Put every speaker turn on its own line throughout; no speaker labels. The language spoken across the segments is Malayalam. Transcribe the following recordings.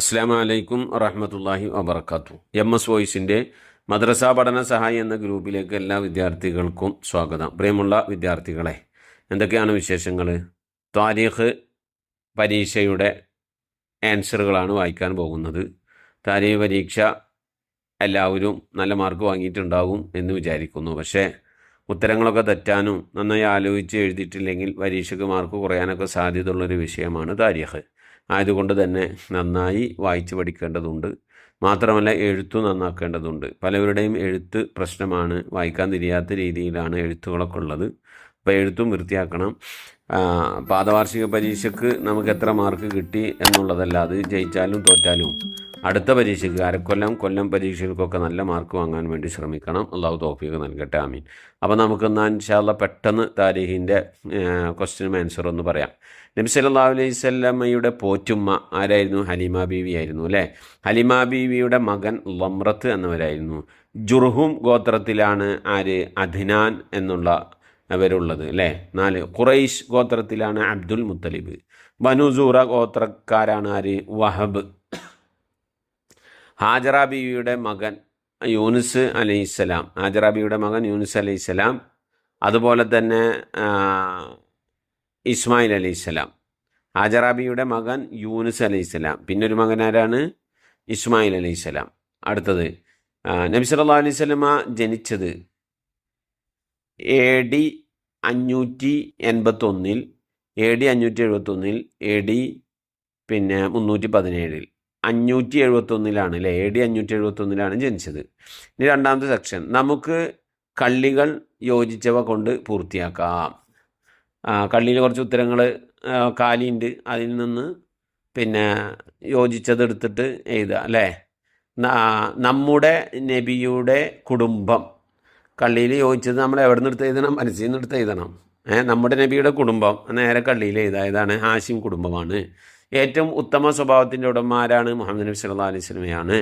അസ്സാം വലൈക്കും വറഹമത്തല്ലാഹി വബർക്കാത്തു എം എസ് വോയിസിന്റെ മദ്രസ പഠന സഹായി എന്ന ഗ്രൂപ്പിലേക്ക് എല്ലാ വിദ്യാർത്ഥികൾക്കും സ്വാഗതം. പ്രിയമുള്ള വിദ്യാർത്ഥികളെ എന്തൊക്കെയാണ് വിശേഷങ്ങൾ താരീഖ് പരീക്ഷയുടെ ആൻസറുകളാണ് വായിക്കാൻ പോകുന്നത്. താരീഖ് പരീക്ഷ എല്ലാവരും നല്ല മാർക്ക് വാങ്ങിയിട്ടുണ്ടാകും എന്ന് വിചാരിക്കുന്നു. പക്ഷേ ഉത്തരങ്ങളൊക്കെ തെറ്റാനും നന്നായി ആലോചിച്ച് എഴുതിയിട്ടില്ലെങ്കിൽ പരീക്ഷയ്ക്ക് മാർക്ക് കുറയാനൊക്കെ സാധ്യതയുള്ളൊരു വിഷയമാണ് താരീഖ് ആയതുകൊണ്ട് തന്നെ നന്നായി വായിച്ച് പഠിക്കേണ്ടതുണ്ട്. മാത്രമല്ല എഴുത്തു നന്നാക്കേണ്ടതുണ്ട്. പലവരുടെയും എഴുത്ത് പ്രശ്നമാണ്. വായിക്കാൻ തിരിയാത്ത രീതിയിലാണ് എഴുത്തുകളൊക്കെ ഉള്ളത്. അപ്പോൾ എഴുത്തും വൃത്തിയാക്കണം. പാദവാർഷിക പരീക്ഷയ്ക്ക് നമുക്ക് എത്ര മാർക്ക് കിട്ടി എന്നുള്ളതല്ല. അത് ജയിച്ചാലും തോറ്റാലും. അടുത്ത പരീക്ഷയ്ക്ക് അരക്കൊല്ലം കൊല്ലം പരീക്ഷകൾക്കൊക്കെ നല്ല മാർക്ക് വാങ്ങാൻ വേണ്ടി ശ്രമിക്കണം. അള്ളാഹു തോഫിക്ക് നൽകട്ടെ. ആമീൻ. അപ്പോൾ നമുക്ക് എന്നാൽ ഇൻഷാല്ല പെട്ടെന്ന് താരീഖിന്റെ ക്വസ്റ്റ്യനും ആൻസർ ഒന്ന് പറയാം. നബി സല്ലല്ലാഹു അലൈഹി സ്വല്ലമ്മയുടെ പോറ്റുമ്മ ആരായിരുന്നു? ഹലീമ ബീവി ആയിരുന്നു അല്ലേ? ഹലീമ ബീവിയുടെ മകൻ ലമ്രത്ത് എന്നവരായിരുന്നു. ജുർഹും ഗോത്രത്തിലാണ് ആര്? അധിനാൻ എന്നുള്ള അവരുള്ളത് അല്ലേ? നാല്. ഖുറൈഷ് ഗോത്രത്തിലാണ് അബ്ദുൽ മുത്തലിബ്. ബനുസൂറ ഗോത്രക്കാരാണ് ആര്? വഹബ്. ഹാജറ ബീവിയുടെ മകൻ യൂനുസ് അലൈഹിസ്സലാം. ഹാജറ ബീവിയുടെ മകൻ യൂനുസ് അലൈഹിസ്സലാം. അതുപോലെ തന്നെ ഇസ്മായിൽ അലൈഹിസ്സലാം. ഹാജറ ബീവിയുടെ മകൻ യൂനുസ് അലൈഹിസ്സലാം. പിന്നെ ഒരു മകൻ ആരാണ്? ഇസ്മായിൽ അലൈഹിസ്സലാം. അടുത്തത് നബി സല്ലല്ലാഹു അലൈഹി സ്വലമ ജനിച്ചത് എ ഡി അഞ്ഞൂറ്റി എൺപത്തൊന്നിൽ എ ഡി അഞ്ഞൂറ്റി എഴുപത്തൊന്നിൽ എ ഡി പിന്നെ മുന്നൂറ്റി പതിനേഴിൽ. അഞ്ഞൂറ്റി എഴുപത്തൊന്നിലാണ് അല്ലേ? എ ഡി അഞ്ഞൂറ്റി എഴുപത്തൊന്നിലാണ് ജനിച്ചത്. ഇനി രണ്ടാമത്തെ സെക്ഷൻ നമുക്ക് കള്ളികൾ യോജിച്ചവ കൊണ്ട് പൂർത്തിയാക്കാം. കള്ളിയിൽ കുറച്ച് ഉത്തരങ്ങൾ കാലിയുണ്ട്. അതിൽ നിന്ന് പിന്നെ യോജിച്ചതെടുത്തിട്ട് എഴുതുക അല്ലേ? നമ്മുടെ നബിയുടെ കുടുംബം. കള്ളിയിൽ യോജിച്ചത് നമ്മൾ എവിടെ നിന്ന് എഴുതണം? മനസ്സിൽ നിന്ന് എഴുതണം. ഏഹ് നമ്മുടെ നബിയുടെ കുടുംബം നേരെ കള്ളിയിൽ എഴുതാം ഇതാണ് ഹാഷിം കുടുംബമാണ്. ഏറ്റവും ഉത്തമ സ്വഭാവത്തിന്റെ ഉടമ ആരാണ് മുഹമ്മദ് നബി സല്ലല്ലാഹു അലൈഹി സ്വലമയാണ്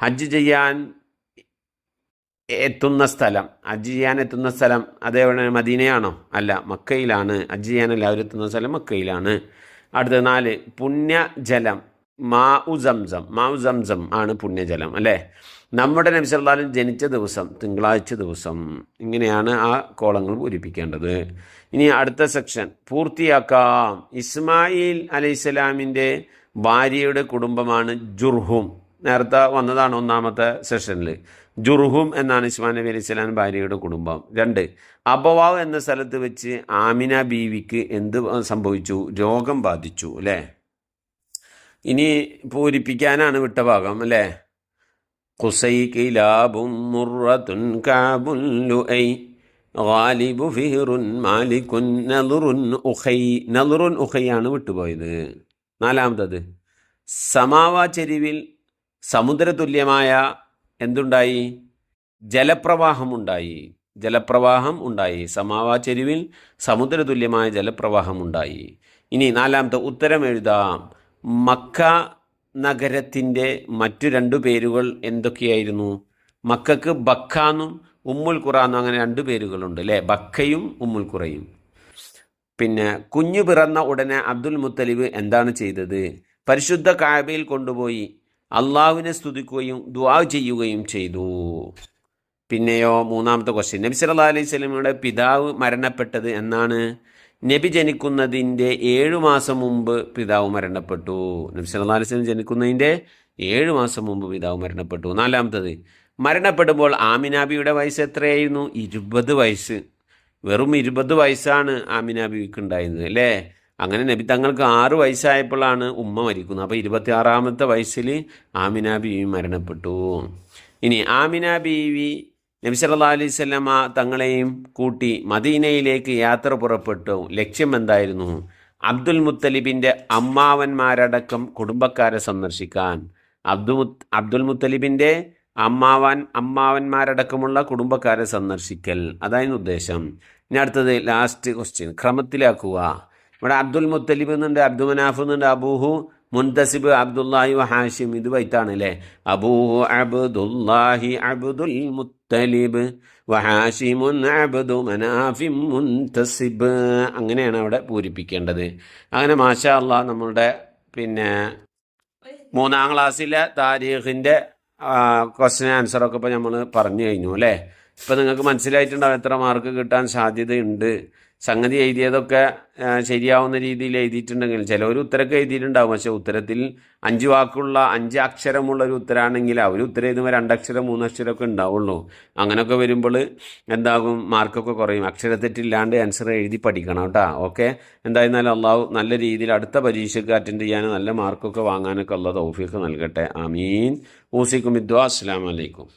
ഹജ്ജ് ചെയ്യാൻ എത്തുന്ന സ്ഥലം ഹജ്ജ് ചെയ്യാൻ എത്തുന്ന സ്ഥലം അതേപോലെ മദീനയാണോ? അല്ല മക്കയിലാണ്. ഹജ്ജ് ചെയ്യാൻ എല്ലാവരും എത്തുന്ന സ്ഥലം മക്കയിലാണ്. അടുത്ത നാല് പുണ്യജലം മാ ഉ സംസം. മാ ഉ സംസം ആണ് പുണ്യജലം അല്ലേ? നമ്മുടെ നബി സല്ലല്ലാഹു ജനിച്ച ദിവസം തിങ്കളാഴ്ച ദിവസം ഇങ്ങനെയാണ് ആ കോളങ്ങൾ പൂരിപ്പിക്കേണ്ടത്. ഇനി അടുത്ത സെക്ഷൻ പൂർത്തിയാക്കാം. ഇസ്മായിൽ അലൈഹിസ്സലാമിന്റെ ഭാര്യയുടെ കുടുംബമാണ് ജുർഹും. നേരത്തെ വന്നതാണ് ഒന്നാമത്തെ സെഷനിൽ ജുർഹും എന്നാണ് ഇസ്മാൻ നബി അലൈഹി സ്വലാം ഭാര്യയുടെ കുടുംബം. രണ്ട് അബവാവ് എന്ന സ്ഥലത്ത് വെച്ച് ആമിന ബീവിക്ക് എന്ത് സംഭവിച്ചു? രോഗം ബാധിച്ചു അല്ലേ? ഇനി പൂരിപ്പിക്കാനാണ് വിട്ട ഭാഗം അല്ലേ? ഖുസൈ കിലാബും മുറത്തുൻ കാബുൻ ലുഐ ഗാലിബു ഫിഹ്റുൻ نظر أخي ഉഖൈ നളുറുൻ ഉഖൈയാണ് വിട്ടുപോയത്. നാലാമത്തത് സമാവ ചെരിവിൽ സമുദ്രതുല്യമായ എന്തുണ്ടായി? ജലപ്രവാഹമുണ്ടായി. ജലപ്രവാഹം ഉണ്ടായി. സമാവ ചെരുവിൽ സമുദ്രതുല്യമായ ജലപ്രവാഹം ഉണ്ടായി ഇനി നാലാമത്തെ ഉത്തരം എഴുതാം. മക്ക നഗരത്തിന്റെ മറ്റു രണ്ടു പേരുകൾ എന്തൊക്കെയായിരുന്നു? മക്കൾക്ക് ബക്കാന്നും ഉമ്മുൽ ഖുറാന്നും അങ്ങനെ രണ്ട് പേരുകളുണ്ട് അല്ലേ? ബക്കയും ഉമ്മുൽ ഖുറയും. പിന്നെ കുഞ്ഞു പിറന്ന ഉടനെ അബ്ദുൽ മുത്തലിബ് എന്താണ് ചെയ്തത്? പരിശുദ്ധ കാബയിൽ കൊണ്ടുപോയി അള്ളാഹുവിനെ സ്തുതിക്കുകയും ദുആ ചെയ്യുകയും ചെയ്തു. പിന്നെയോ മൂന്നാമത്തെ ക്വസ്റ്റ്യൻ നബി സല്ലല്ലാഹു അലൈഹി സ്വലമിയുടെ പിതാവ് മരണപ്പെട്ടത് എന്നാണ്? നബി ജനിക്കുന്നതിന്റെ ഏഴു മാസം മുമ്പ് പിതാവ് മരണപ്പെട്ടു. നബി സല്ലാ അലൈഹി സ്വലം ജനിക്കുന്നതിന്റെ ഏഴു മാസം മുമ്പ് പിതാവ് മരണപ്പെട്ടു. നാലാമത്തത് മരണപ്പെടുമ്പോൾ ആമിനാബിയുടെ വയസ്സ് എത്രയായിരുന്നു? ഇരുപത് വയസ്സ്. വെറും ഇരുപത് വയസ്സാണ് ആമിനാബിക്ക് ഉണ്ടായിരുന്നത് അല്ലേ? അങ്ങനെ നബി തങ്ങൾക്ക് ആറ് വയസ്സായപ്പോഴാണ് ഉമ്മ മരിക്കുന്നത്. അപ്പോൾ ഇരുപത്തി ആറാമത്തെ വയസ്സിൽ ആമിന ബീവി മരണപ്പെട്ടു. ഇനി ആമിന ബീവി നബി സല്ലല്ലാഹു അലൈഹി സ്വലമ തങ്ങളെയും കൂട്ടി മദീനയിലേക്ക് യാത്ര പുറപ്പെട്ടു. ലക്ഷ്യം എന്തായിരുന്നു? അബ്ദുൽ മുത്തലിബിന്റെ അമ്മാവന്മാരടക്കം കുടുംബക്കാരെ സന്ദർശിക്കാൻ. അബ്ദു അബ്ദുൽ മുത്തലിബിന്റെ അമ്മാവൻ അമ്മാവന്മാരടക്കമുള്ള കുടുംബക്കാരെ സന്ദർശിക്കൽ. അതായിരുന്നു ഉദ്ദേശം. ഇനി അടുത്തത് ലാസ്റ്റ് ക്വസ്റ്റ്യൻ ക്രമത്തിലാക്കുക. ഇവിടെ അബ്ദുൽ മുത്തലിബ് എന്നുണ്ട് അബ്ദു മനാഫ് എന്നുണ്ട് അബൂഹു മുൻതസിബ് അബ്ദുല്ലാഹി ഹാഷിം ഇത് വൈത്താണ് അല്ലേ അബൂ അബ്ദുല്ലാഹി അബ്ദുൽ മുത്തലിബ് വഹാഷിമുൻ ഹാഷിമുൻ അബ്ദു മനാഫിം മുൻതസിബ്. അങ്ങനെയാണ് അവിടെ പൂരിപ്പിക്കേണ്ടത്. അങ്ങനെ മാഷാ അള്ളാഹ് നമ്മളുടെ പിന്നെ മൂന്നാം ക്ലാസ്സിലെ താരീഖിന്റെ ക്വസ്റ്റ്യൻ ആൻസറൊക്കെ ഇപ്പോൾ നമ്മൾ പറഞ്ഞു കഴിഞ്ഞു അല്ലേ? ഇപ്പം നിങ്ങൾക്ക് മനസ്സിലായിട്ടുണ്ടാവും എത്ര മാർക്ക് കിട്ടാൻ സാധ്യതയുണ്ട്. സംഗതി എഴുതിയതൊക്കെ ശരിയാവുന്ന രീതിയിൽ എഴുതിയിട്ടുണ്ടെങ്കിൽ ചിലവർ ഉത്തരമൊക്കെ എഴുതിയിട്ടുണ്ടാവും. പക്ഷേ ഉത്തരത്തിൽ അഞ്ച് വാക്കുള്ള അഞ്ച് അക്ഷരമുള്ള ഒരു ഉത്തരമാണെങ്കിൽ അവർ ഉത്തരം എഴുതുമ്പോൾ രണ്ടക്ഷരം മൂന്നക്ഷരമൊക്കെ ഉണ്ടാവുള്ളൂ. അങ്ങനെയൊക്കെ വരുമ്പോൾ എന്താകും? മാർക്കൊക്കെ കുറയും. അക്ഷര അക്ഷരത്തെറ്റില്ലാണ്ട് ആൻസർ എഴുതി പഠിക്കണം കേട്ടോ. ഓക്കെ എന്തായിരുന്നാലും അള്ളാഹു നല്ല രീതിയിൽ അടുത്ത പരീക്ഷയ്ക്ക് അറ്റൻഡ് ചെയ്യാൻ നല്ല മാർക്കൊക്കെ വാങ്ങാനൊക്കെ ഉള്ള തൗഫീഖ് നൽകട്ടെ. ആമീൻ. ഊസിക്കും ഇദ്വാ അസ്സാം വലൈക്കും